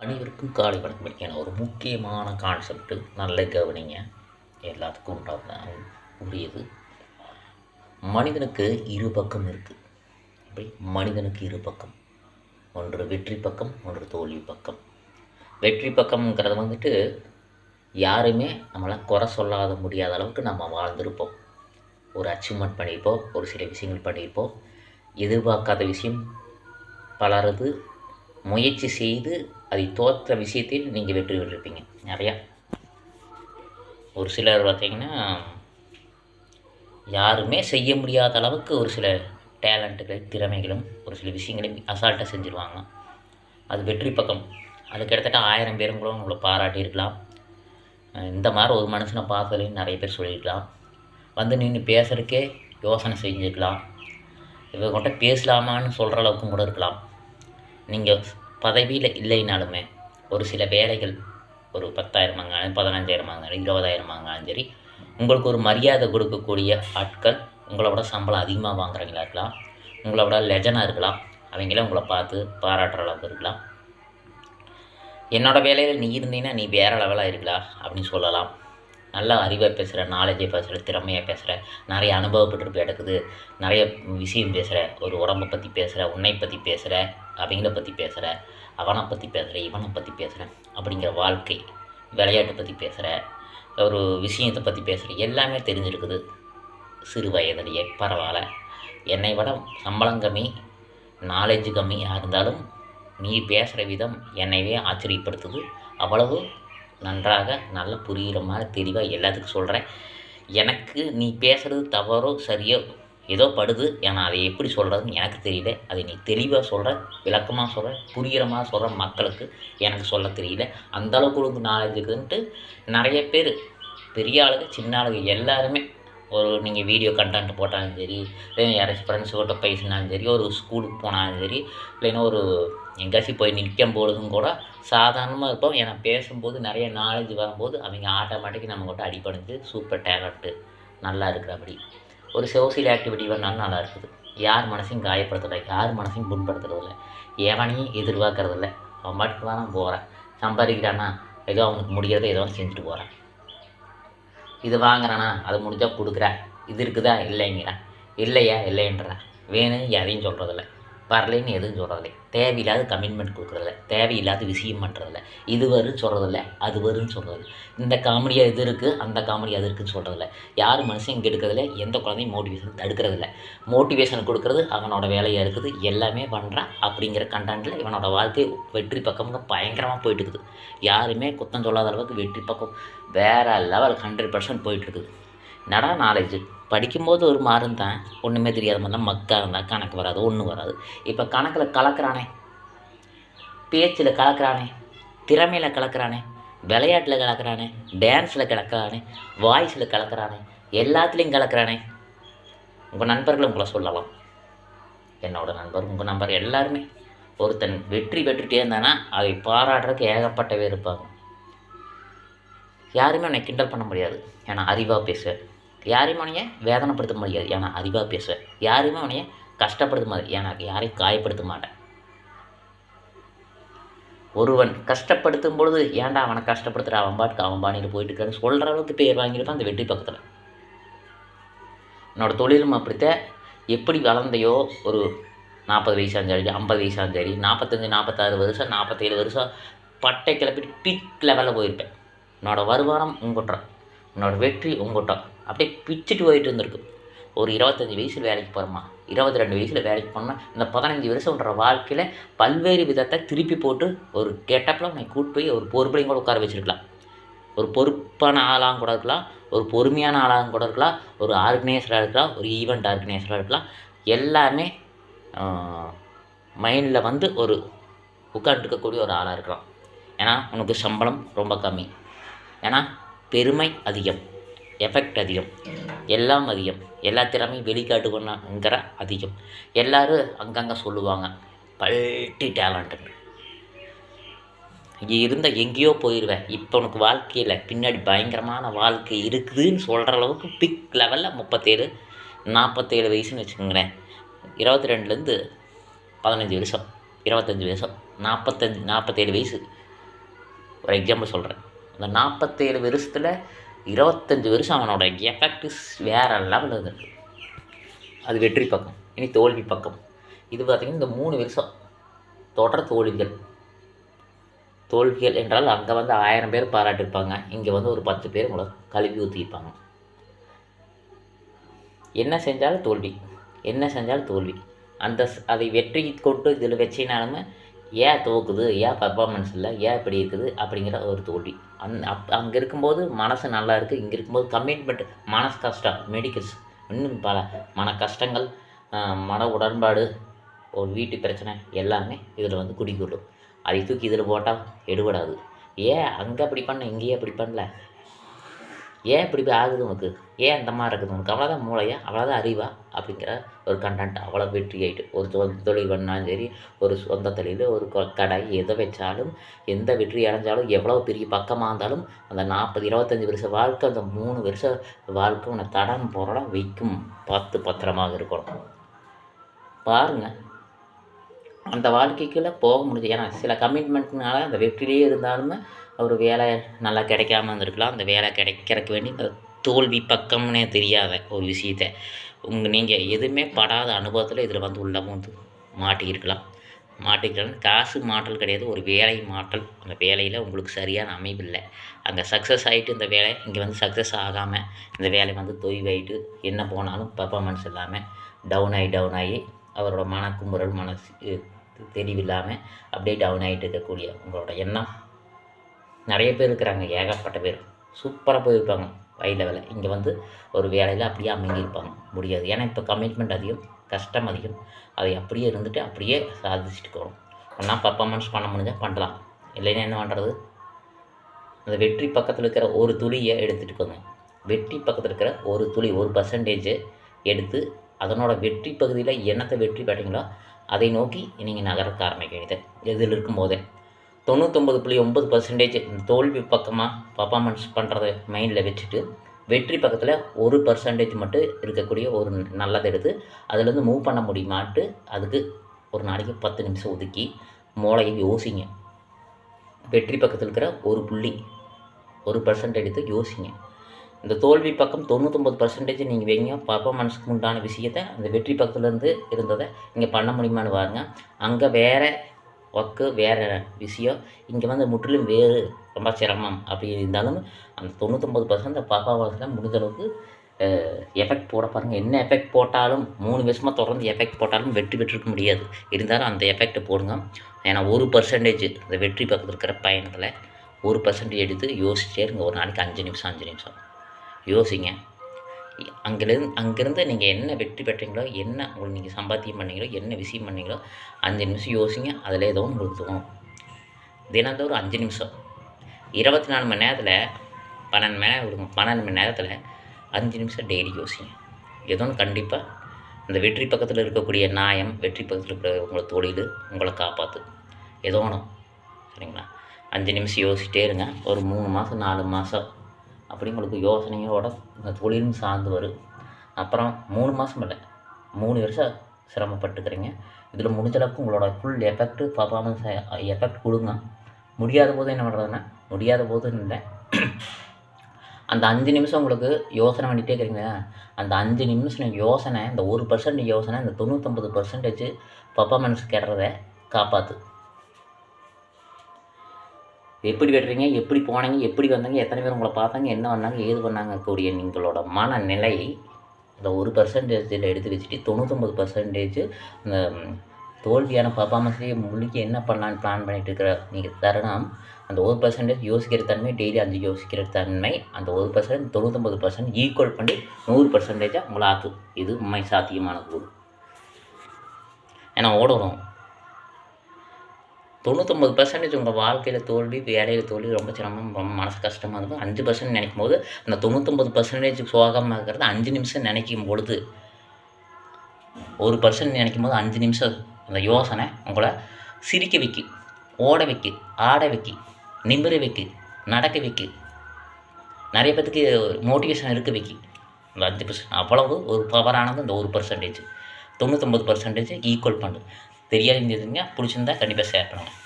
அனைவருக்கும் காலை வணக்கம். ஏன்னா ஒரு முக்கியமான கான்செப்ட் நல்ல கவனிங்க. எல்லாத்துக்கும் உண்டான உரியது. மனிதனுக்கு இரு பக்கம் இருக்குது அப்படி மனிதனுக்கு இரு பக்கம். ஒன்று வெற்றி பக்கம் ஒன்று தோல்வி பக்கம். வெற்றி பக்கம்ங்கிறது வந்துட்டு யாருமே நம்மளால் குறை சொல்லாத முடியாத அளவுக்கு நம்ம வாழ்ந்திருப்போம். ஒரு அச்சீவ்மெண்ட் பண்ணியிருப்போம் ஒரு சில விஷயங்கள் பண்ணியிருப்போம். எதிர்பார்க்காத விஷயம் பலரது முயற்சி செய்து அதை தோற்ற விஷயத்தில் நீங்கள் வெற்றி பெற்றிருப்பீங்க. நிறையா. ஒரு சிலர் பார்த்திங்கன்னா யாருமே செய்ய முடியாத அளவுக்கு ஒரு சில டேலண்ட்டுகளை திறமைகளும் ஒரு சில விஷயங்களையும் அசால்ட்டாக செஞ்சுருவாங்க. அது வெற்றி பக்கம். அது கிட்டத்தட்ட ஆயிரம் பேரும் கூட உங்களை பாராட்டியிருக்கலாம். இந்த மாதிரி ஒரு மனுஷனை பார்த்ததுலேயும் நிறைய பேர் சொல்லியிருக்கலாம். வந்து நின்று பேசுகிறதுக்கே யோசனை செஞ்சுருக்கலாம். இவங்ககிட்ட பேசலாமான்னு சொல்கிற அளவுக்கும் கூட இருக்கலாம். நீங்கள் பதவியில் இல்லைனாலுமே ஒரு சில வேலைகள் ஒரு பத்தாயிரம் வாங்கினாலும் பதினஞ்சாயிரம் வாங்கினாலும் இருபதாயிரம் வாங்கினாலும் சரி உங்களுக்கு ஒரு மரியாதை கொடுக்கக்கூடிய ஆட்கள் உங்களோட சம்பளம் அதிகமாக வாங்குறவங்களா இருக்கலாம் உங்களோட லெஜனாக இருக்கலாம் அவங்கள உங்களை பார்த்து பாராட்டுற அளவுக்கு இருக்கலாம். என்னோட வேலையில் நீ இருந்தீங்கன்னா நீ வேறு லெவலாக இருக்கலாம் அப்படின்னு சொல்லலாம். நல்லா அறிவாக பேசுகிற நாலேஜை பேசுகிற திறமையாக பேசுகிற நிறைய அனுபவப்பட்டு எடுக்குது நிறைய விஷயம் பேசுகிற ஒரு உடம்பை பற்றி பேசுகிற உன்னை பற்றி பேசுகிற அவங்கள பற்றி பேசுகிற அவனை பற்றி பேசுகிற இவனை பற்றி பேசுகிறேன் அப்படிங்கிற வாழ்க்கை விளையாட்டை பற்றி பேசுகிற ஒரு விஷயத்தை பற்றி பேசுகிற எல்லாமே தெரிஞ்சிருக்குது. சிறு வயதிலேயே பரவாயில்ல. என்னை விட சம்பளம் கம்மி நாலேஜ் கம்மியாக இருந்தாலும் நீ பேசுகிற விதம் என்னைவே ஆச்சரியப்படுத்துது. அவ்வளவு நன்றாக நல்ல புரிகிற மாதிரி தெளிவாக எல்லாத்துக்கும் சொல்கிறேன் எனக்கு நீ பேசுகிறது தவறோ சரியோ ஏதோ படுது. ஏன்னா அதை எப்படி சொல்கிறதுன்னு எனக்கு தெரியல. அதை நீ தெளிவாக சொல்கிற விளக்கமாக சொல்கிற புரிகிற மாதிரி சொல்கிற மக்களுக்கு எனக்கு சொல்ல தெரியல. அந்த அளவுக்கு நாலேஜ் இருக்குதுன்ட்டு நிறைய பேர் பெரிய ஆளுங்க சின்ன ஆளுங்க எல்லாருமே ஒரு நீங்கள் வீடியோ கண்டென்ட் போட்டாலும் சரி இல்லை யாராச்சும் ஃப்ரெண்ட்ஸுக்கிட்ட பேசினாலும் சரி ஒரு ஸ்கூலுக்கு போனாலும் சரி இல்லைன்னா ஒரு எங்கேயாச்சும் போய் நிற்கும் பொழுதும் கூட சாதாரணமாக இருப்போம். ஏன்னா பேசும்போது நிறைய நாலேஜ் வரும்போது அவங்க ஆட்டோமேட்டிக்காக நம்மக்கிட்ட அடிபணிஞ்சு சூப்பர் டேலண்ட்டு நல்லா இருக்கிறபடி. ஒரு சோசியல் ஆக்டிவிட்டி பண்ணாலும் நல்லா இருக்குது யார் மனசையும் காயப்படுத்தலை யார் மனசையும் புண்படுத்துறதில்ல. எவனையும் எதிர்பார்க்கறதில்ல. அவன் பாட்டுக்கு தான் போகிறான் சம்பாதிக்கிறானா ஏதோ அவனுக்கு முடிகிறத ஏதோ ஒன்று செஞ்சுட்டு போகிறான் இது வாங்குறானா அது முடிஞ்சால் கொடுக்குறேன் இது இருக்குதா? இல்லைங்கிறேன். இல்லையா? இல்லைன்றேன். வேணும் எதையும் சொல்கிறதில்ல வரலைன்னு எதுவும் சொல்கிறதில்ல தேவையில்லாத கமிட்மெண்ட் கொடுக்குறதில்ல. தேவையில்லாத விஷயம் பண்ணுறதில்ல இது வரும் சொல்கிறதில்ல அது வரும்னு சொல்கிறதில்ல இந்த காமெடியாக இது இருக்குது அந்த காமெடி அது இருக்குன்னு சொல்கிறதில்ல யார் மனுஷன் இங்கே எந்த குழந்தையும் மோட்டிவேஷன் தடுக்கிறதில்ல. மோட்டிவேஷன் கொடுக்குறது அவனோட வேலையாக இருக்குது எல்லாமே பண்ணுறான் அப்படிங்கிற கண்டென்ட்டில் இவனோட வாழ்க்கை வெற்றி பக்கம்னு பயங்கரமாக போயிட்டு இருக்குது. யாருமே குத்தம் சொல்லாத அளவுக்கு வெற்றி பக்கம் வேறு லெவல் ஹண்ட்ரட் பர்சன்ட் போயிட்டுருக்குது நடா நாலேஜு படிக்கும்போது ஒரு மாறும் தான். ஒன்றுமே தெரியாத மாதிரி தான் மக்கா இருந்தால் கணக்கு வராது ஒன்றும் வராது. இப்போ கணக்கில் கலக்கிறானே. பேச்சில் கலக்கிறானே. திறமையில் கலக்கிறானே. விளையாட்டில் கலக்கிறானே. டான்ஸில் கலக்கிறானே. வாய்ஸில் கலக்கிறானே. எல்லாத்துலேயும் கலக்கிறானே. உங்கள் நண்பர்கள் உங்களை சொல்லலாம். என்னோட நண்பர் உங்கள் நண்பர் எல்லாருமே. ஒருத்தன் வெற்றி பெற்றுகிட்டே இருந்தானா அதை பாராட்டுறதுக்கு ஏகப்பட்டவே இருப்பாங்க. யாருமே உன்னை கிண்டல் பண்ண முடியாது. ஏன்னா அறிவாக பேசுவேன். யாரையும் உனைய வேதனைப்படுத்த முடியாது. ஏன்னா அறிவாக பேசுவேன் யாரையுமே உனைய கஷ்டப்படுத்த முடியாது. ஏன்னா யாரையும் காயப்படுத்த மாட்டேன். ஒருவன் கஷ்டப்படுத்தும் பொழுது ஏன்டா அவனை கஷ்டப்படுத்துகிற அவன் பாட்டுக்கு அவன் பாணியில் போயிட்டு இருக்கான்னு சொல்கிற அளவுக்கு பேர் வாங்கியிருப்பான் அந்த வெற்றி பக்கத்தில். என்னோடய தொழிலும் அப்படித்தான். எப்படி வளர்ந்தையோ ஒரு நாற்பது வயசாக சரி ஐம்பது வயசாக சரி நாற்பத்தஞ்சு நாற்பத்தாறு வருஷம் நாற்பத்தேழு வருஷம் பட்டை கிளப்பிட்டு பீக் லெவலில் போயிருப்பேன். என்னோடய வருமானம் உங்கள்கிட்ட என்னோடய வெற்றி உங்கள்கிட்ட அப்படியே பிச்சுட்டு போயிட்டு இருந்திருக்கு. ஒரு இருபத்தஞ்சி வயசில் வேலைக்கு போகிறோமா இருபத்தி ரெண்டு வயசில் வேலைக்கு போனால் இந்த பதினஞ்சு வருஷம்ன்ற வாழ்க்கையில் பல்வேறு விதத்தை திருப்பி போட்டு ஒரு கெட்டப்பில் உன்னை கூட்டு போய் ஒரு பொறுப்பையும் கூட உட்கார வச்சுருக்கலாம். ஒரு பொறுப்பான ஆளாக கூட இருக்கலாம் ஒரு பொறுமையான ஆளாக கூட இருக்கலாம் ஒரு ஆர்கனைசராக இருக்கலாம் ஒரு ஈவெண்ட் ஆர்கனைசராக இருக்கலாம். எல்லாமே மைண்டில் வந்து ஒரு உட்காந்துருக்கக்கூடிய ஒரு ஆளாக இருக்கலாம். ஏன்னா உனக்கு சம்பளம் ரொம்ப கம்மி. ஏன்னா பெருமை அதிகம். எஃபெக்ட் அதிகம். எல்லாம் அதிகம். எல்லா திறமையும் வெளிக்காட்டுக்கணுங்கிற அதிகம். எல்லோரும் அங்கங்கே சொல்லுவாங்க பல்ட்டி டேலண்ட்டுன்னு. இங்கே இருந்த எங்கேயோ போயிடுவேன் இப்போ உனக்கு வாழ்க்கையில் பின்னாடி பயங்கரமான வாழ்க்கை இருக்குதுன்னு சொல்கிற அளவுக்கு பிக் லெவலில் முப்பத்தேழு நாற்பத்தேழு வயசுன்னு வச்சுக்கோங்களேன். இருபத்தி ரெண்டுலேருந்து பதினஞ்சு வருஷம். இருபத்தஞ்சி வருஷம். நாற்பத்தஞ்சு நாற்பத்தேழு வயசு. ஒரு எக்ஸாம்பிள் சொல்கிறேன் அந்த நாற்பத்தேழு வருஷத்தில் இருபத்தஞ்சி வருஷம் அவனோட எஃபெக்ட்ஸ் வேறு லெவலில் இருக்குது அது வெற்றி பக்கம் இனி தோல்வி பக்கம். இது பார்த்திங்கன்னா இந்த மூணு வருஷம் தொடர் தோல்விகள். தோல்விகள் என்றால் அங்கே வந்து ஆயிரம் பேர் பாராட்டியிருப்பாங்க இங்கே வந்து ஒரு பத்து பேர் உங்களை கழுவி ஊற்றிப்பாங்க என்ன செஞ்சாலும் தோல்வி என்ன செஞ்சாலும் தோல்வி. அந்த அதை வெற்றி கொண்டு இதில் வச்சினாலுமே ஏன் தோக்குது ஏன் பர்ஃபார்மன்ஸ் இல்லை ஏன் இப்படி இருக்குது அப்படிங்கிற ஒரு தோல்வி. அந் அப் அங்கே இருக்கும்போது மனசு நல்லா இருக்குது இங்கே இருக்கும்போது கமிட்மெண்ட் மனசு கஷ்டம் மெடிக்கல்ஸ் இன்னும் பல மன கஷ்டங்கள் மன உடன்பாடு ஒரு வீட்டு பிரச்சனை எல்லாமே இதில் வந்து குடிக்கொள்ளும் அதை தூக்கி இதில் போட்டால் எடுபடாது. ஏன் அங்கே அப்படி பண்ண இங்கேயே அப்படி பண்ணல? ஏன் இப்படி போய் ஆகுது உனக்கு? ஏன் இந்த மாதிரி இருக்குது உனக்கு? அவ்வளோதான் மூளையா? அவ்வளோதான் அறிவா? அப்படிங்கிற ஒரு கண்டென்ட் அவ்வளோ வெற்றி ஆகிட்டு ஒரு சொந்த தொழில் பண்ணாலும் சரி ஒரு சொந்த தொழில் ஒரு கடை எதை வச்சாலும் எந்த வெற்றி அடைஞ்சாலும் எவ்வளோ பெரிய பக்கமாக இருந்தாலும் அந்த நாற்பது இருபத்தஞ்சி வருஷ வாழ்க்கை அந்த மூணு வருஷம் வாழ்க்கை உன்னை தடம் போகிறோம் வைக்கும். பத்து பத்திரமாக இருக்கணும். பாருங்க. அந்த வாழ்க்கைக்குள்ளே போக முடிஞ்சு ஏன்னா சில கமிட்மெண்ட்னால அந்த வெற்றிலேயே இருந்தாலுமே அவர் வேலை நல்லா கிடைக்காம இருந்திருக்கலாம். அந்த வேலை கிடைக்கிறதுக்கு வேண்டி இந்த தோல்வி பக்கம்னே தெரியாத ஒரு விஷயத்த உங்கள் நீங்கள் எதுவுமே படாத அனுபவத்தில் இதில் வந்து உள்ள வந்து மாட்டியிருக்கலாம். மாட்டிக்கலாம் காசு மாற்றல் கிடையாது. ஒரு வேலை மாற்றல். அந்த வேலையில் உங்களுக்கு சரியான அமைவில்லை அங்கே சக்ஸஸ் ஆகிட்டு இந்த வேலை இங்கே வந்து சக்ஸஸ் ஆகாமல் இந்த வேலை வந்து தொய்வாயிட்டு என்ன போனாலும் பர்ஃபாமன்ஸ் இல்லாமல் டவுன் ஆகி டவுன் ஆகி அவரோட மன குமுறல் மனசு தெளிவில்லாமல் அப்படியே டவுன் ஆகிட்டு இருக்கக்கூடிய உங்களோட எண்ணம். நிறைய பேர் இருக்கிறாங்க ஏகப்பட்ட பேர். சூப்பராக போயிருப்பாங்க ஹை லெவலில் இங்கே வந்து ஒரு வேலையில் அப்படியே அமைங்கியிருப்பாங்க முடியாது. ஏன்னா இப்போ கமிட்மெண்ட் அதிகம் கஷ்டம் அதிகம். அதை அப்படியே இருந்துட்டு அப்படியே சாதிச்சுட்டு போகணும். ஒன்றா பர்ஃபார்மன்ஸ் பண்ண முடிஞ்சால் பண்ணலாம். இல்லைன்னா என்ன பண்ணுறது அந்த வெற்றி பக்கத்தில் இருக்கிற ஒரு துளியை எடுத்துகிட்டு போங்க. வெற்றி பக்கத்தில் இருக்கிற ஒரு துளி ஒரு பர்சன்டேஜ் எடுத்து அதனோட வெற்றி பகுதியில் என்னத்தை வெற்றி பெற்றீங்களோ அதை நோக்கி நீங்கள் நகரக்க ஆரம்பிக்க எதில் இதில் இருக்கும்போதே தொண்ணூத்தொம்பது புள்ளி ஒம்பது பர்சன்டேஜ் தோல்வி பக்கமாக பர்ஃபார்மன்ஸ் பண்ணுறத மைண்டில் வச்சுட்டு வெற்றி பக்கத்தில் ஒரு பர்சன்டேஜ் மட்டும் இருக்கக்கூடிய ஒரு நல்லதை எடுத்து அதுலேருந்து மூவ் பண்ண முடியுமான்ட்டு அதுக்கு ஒரு நாளைக்கு பத்து நிமிஷம் ஒதுக்கி மூளையை யோசிங்க. வெற்றி பக்கத்தில் இருக்கிற ஒரு புள்ளி ஒரு பர்சன்ட் எடுத்து யோசிங்க. இந்த தோல்வி பக்கம் தொண்ணூத்தொம்பது பர்சன்டேஜ் நீங்கள் வைங்க. பர்ஃபார்மன்ஸ்க்கு உண்டான விஷயத்தை அந்த வெற்றி பக்கத்துலேருந்து இருந்ததை இங்கே பண்ண முடியுமான்னு பாருங்க. அங்கே வேறு ஒர்க்கு வேறு விஷயம். இங்கே வந்து முற்றிலும் வேறு. ரொம்ப சிரமம் அப்படி இருந்தாலும் அந்த தொண்ணூத்தொம்பது பர்சன்ட் பர்ஃபார்மன்ஸில் முடிஞ்ச அளவுக்கு எஃபெக்ட் போட பாருங்கள் என்ன எஃபெக்ட் போட்டாலும் மூணு வருஷமாக தொடர்ந்து எஃபெக்ட் போட்டாலும் வெற்றி பெற்றிருக்க முடியாது. இருந்தாலும் அந்த எஃபெக்ட்டை போடுங்க. ஏன்னா ஒரு பர்சன்டேஜ் இந்த வெற்றி பக்கத்தில் இருக்கிற பயணத்தில் ஒரு பர்சன்டேஜ் எடுத்து யோசிச்சே இருங்க. ஒரு நாளைக்கு அஞ்சு நிமிஷம் அஞ்சு நிமிஷம். யோசிங்க. அங்கேருந்து அங்கேருந்து நீங்கள் என்ன வெற்றி பெற்றீங்களோ என்ன உங்களுக்கு நீங்கள் சம்பாத்தியம் பண்ணீங்களோ என்ன விஷயம் பண்ணீங்களோ அஞ்சு நிமிஷம் யோசிங்க அதில் ஏதோ உங்களுக்கு தோணும் தினந்தோறும் அஞ்சு நிமிஷம். இருபத்தி நாலு மணி நேரத்தில் பன்னெண்டு மணி நேரம் விடுங்க பன்னெண்டு மணி நேரத்தில் அஞ்சு நிமிஷம் டெய்லி யோசிங்க. ஏதோ ஒன்று கண்டிப்பாக அந்த வெற்றி பக்கத்தில் இருக்கக்கூடிய நியாயம் வெற்றி பக்கத்தில் இருக்கிற உங்களை தொழில் உங்களை காப்பாற்று ஏதோ ஒன்று சரிங்களா? அஞ்சு நிமிஷம் யோசிச்சிட்டே இருங்க. ஒரு மூணு மாதம் நாலு மாதம் அப்படி உங்களுக்கு யோசனையோட இந்த தொழிலும் சார்ந்து வரும். அப்புறம் மூணு மாதம் இல்லை. மூணு வருஷம் சிரமப்பட்டுக்கிறீங்க. இதில் முடிஞ்சளவுக்கு உங்களோட ஃபுல் எஃபெக்ட் பர்ஃபார்மன்ஸ் எஃபெக்ட் கொடுங்க. முடியாத போது என்ன பண்ணுறதுன்னா முடியாத போது இல்லை அந்த அஞ்சு நிமிஷம் உங்களுக்கு யோசனை பண்ணிகிட்டே இருக்கிறீங்களா அந்த அஞ்சு நிமிஷம் யோசனை இந்த ஒரு பர்சன்ட் யோசனை இந்த தொண்ணூற்றம்பது பர்சன்டேஜ் பர்ஃபார்மன்ஸ் கெடுறத காப்பாற்று எப்படி வெட்டுறீங்க? எப்படி போனீங்க? எப்படி வந்தாங்க? எத்தனை பேர் உங்களை பார்த்தாங்க? என்ன பண்ணாங்க? ஏது பண்ணாங்க கூடிய நீங்களோட மனநிலை இந்த ஒரு பர்சன்டேஜில் எடுத்து வச்சுட்டு தொண்ணூத்தொம்பது பர்சன்டேஜ் இந்த தோல்வியான பர்ஃபார்மன்ஸ்லேயே முழுக்கி என்ன பண்ணலான்னு பிளான் பண்ணிட்டு இருக்கிற நீங்கள் தருணம் அந்த ஒரு பர்சன்டேஜ் யோசிக்கிற தன்மை டெய்லி அஞ்சு யோசிக்கிற தன்மை அந்த ஒரு பர்சன்ட் தொண்ணூத்தொம்பது பர்சன்ட் ஈக்குவல் பண்ணி நூறு பர்சன்டேஜாக உங்களை ஆக்கு இது உண்மை சாத்தியமான கூறு. ஏன்னா ஓடணும் தொண்ணூத்தொம்பது பர்சன்டேஜ் உங்கள் வாழ்க்கையில் தோல்வி வேலையில் தோல்வி ரொம்ப சிரமம் ரொம்ப மனசு கஷ்டமாக இருக்கும். அஞ்சு பர்சன்ட் நினைக்கும் போது அந்த தொண்ணூத்தொம்பது பர்சன்டேஜ் சோகமாக இருக்கிறது அஞ்சு நிமிஷம் நினைக்கும் பொழுது. ஒரு பர்சன்ட் நினைக்கும் போது அஞ்சு நிமிஷம் அந்த யோசனை உங்களை சிரிக்க வைக்கி ஓட வைக்கி ஆட வைக்கி நிமிர வைக்கி நடக்க வைக்கி. நிறைய பேத்துக்கு மோட்டிவேஷன் இருக்க வைக்கி. அந்த அஞ்சு பர்சன்ட் அவ்வளவு ஒரு பவரானது இந்த ஒரு பர்சன்டேஜ் தொண்ணூத்தொம்பது பர்சன்டேஜ் ஈக்குவல் தெரியாது தெரியாதுங்க பிடிச்சிருந்தா கண்டிப்பாக ஷேர் பண்ணுங்கள்